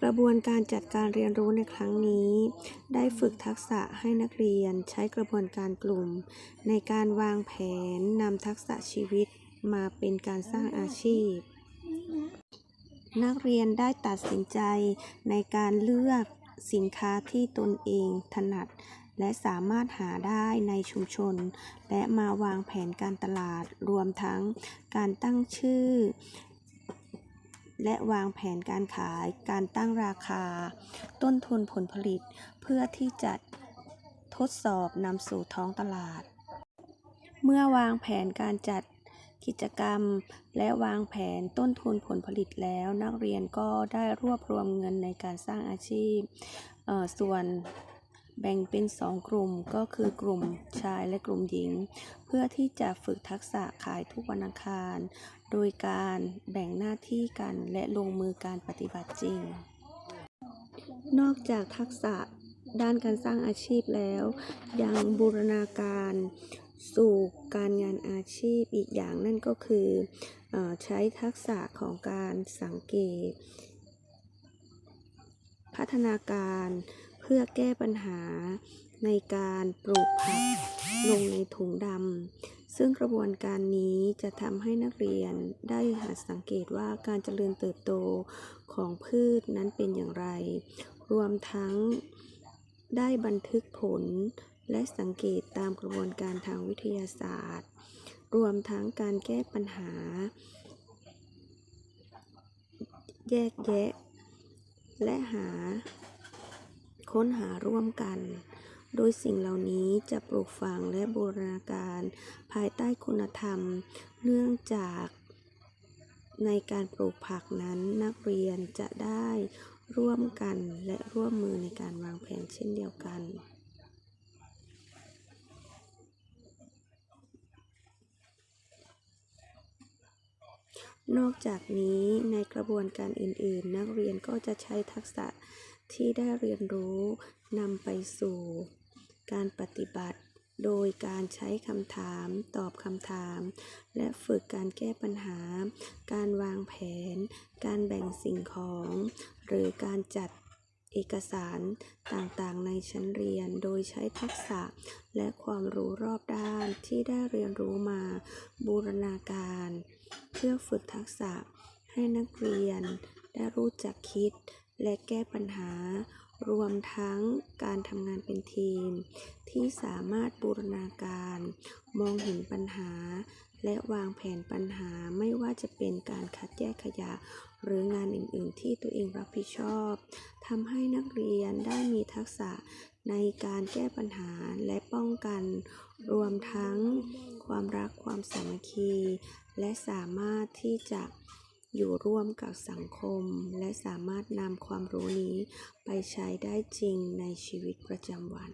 กระบวนการจัดการเรียนรู้ในครั้งนี้ ได้ฝึกทักษะให้นักเรียนใช้กระบวนการกลุ่ม ในการวางแผนนำทักษะชีวิตมาเป็นการสร้างอาชีพ นักเรียนได้ตัดสินใจในการเลือกสินค้าที่ตนเองถนัด และสามารถหาได้ในชุมชน และมาวางแผนการตลาดรวมทั้งการตั้งชื่อ และวางแผนการขาย การตั้งราคา ต้นทุนผลผลิต เพื่อที่จะทดสอบนำสู่ท้องตลาด เมื่อวางแผนการจัดกิจกรรม และวางแผนต้นทุนผลผลิตแล้ว นักเรียนก็ได้รวบรวมเงินในการสร้างอาชีพ ส่วนแบ่งเป็น 2 กลุ่มก็คือกลุ่มชายและกลุ่มหญิง เพื่อที่จะฝึกทักษะขายทุกวันอังคาร โดยการแบ่งหน้าที่กันและลงมือการปฏิบัติจริง นอกจากทักษะด้านการสร้างอาชีพแล้ว ยังบูรณาการสู่การงานอาชีพอีกอย่างนั่นก็คืออใช้ทักษะของการสังเกต พัฒนาการเพื่อแก้ปัญหาในการปลูกผักลงในถุงดำ ซึ่งกระบวนการนี้จะทำให้นักเรียนได้หัดสังเกตว่าการเจริญเติบโตของพืชนั้นเป็นอย่างไร รวมทั้งได้บันทึกผลและสังเกตตามกระบวนการทางวิทยาศาสตร์ รวมทั้งการแก้ปัญหา แยกแยะ และหา ค้นหาร่วมกัน โดยสิ่งเหล่านี้จะปลูกฝังและบูรณาการภายใต้คุณธรรม เนื่องจากในการปลูกผักนั้นนักเรียนจะได้ร่วมกันและร่วมมือในการวางแผนเช่นเดียวกัน นอกจากนี้ในกระบวนการอื่น ๆ นักเรียนก็จะใช้ทักษะที่ได้เรียนรู้นำไปสู่ การปฏิบัติ โดยการใช้คำถาม ตอบคำถาม และฝึกการแก้ปัญหา การวางแผน การแบ่งสิ่งของ หรือการจัดเอกสารต่างๆ ในชั้นเรียนโดยใช้ทักษะและความรู้รอบด้านที่ได้เรียนรู้มา บูรณาการ เพื่อฝึกทักษะให้นักเรียนได้รู้จักคิดและแก้ปัญหา รวมทั้งการทำงานเป็นทีม ที่สามารถบูรณาการ มองเห็นปัญหา และวางแผนปัญหาไม่ว่าจะเป็นการคัดแยกขยะ หรืองานอื่น ๆ ที่ตัวเองรับผิดชอบทำให้นักเรียนได้มีทักษะในการแก้ปัญหาและป้องกัน รวมทั้งความรักความสามัคคี และสามารถที่จะ อยู่ร่วมกับสังคม และสามารถนำความรู้นี้ไปใช้ได้จริงในชีวิตประจำวัน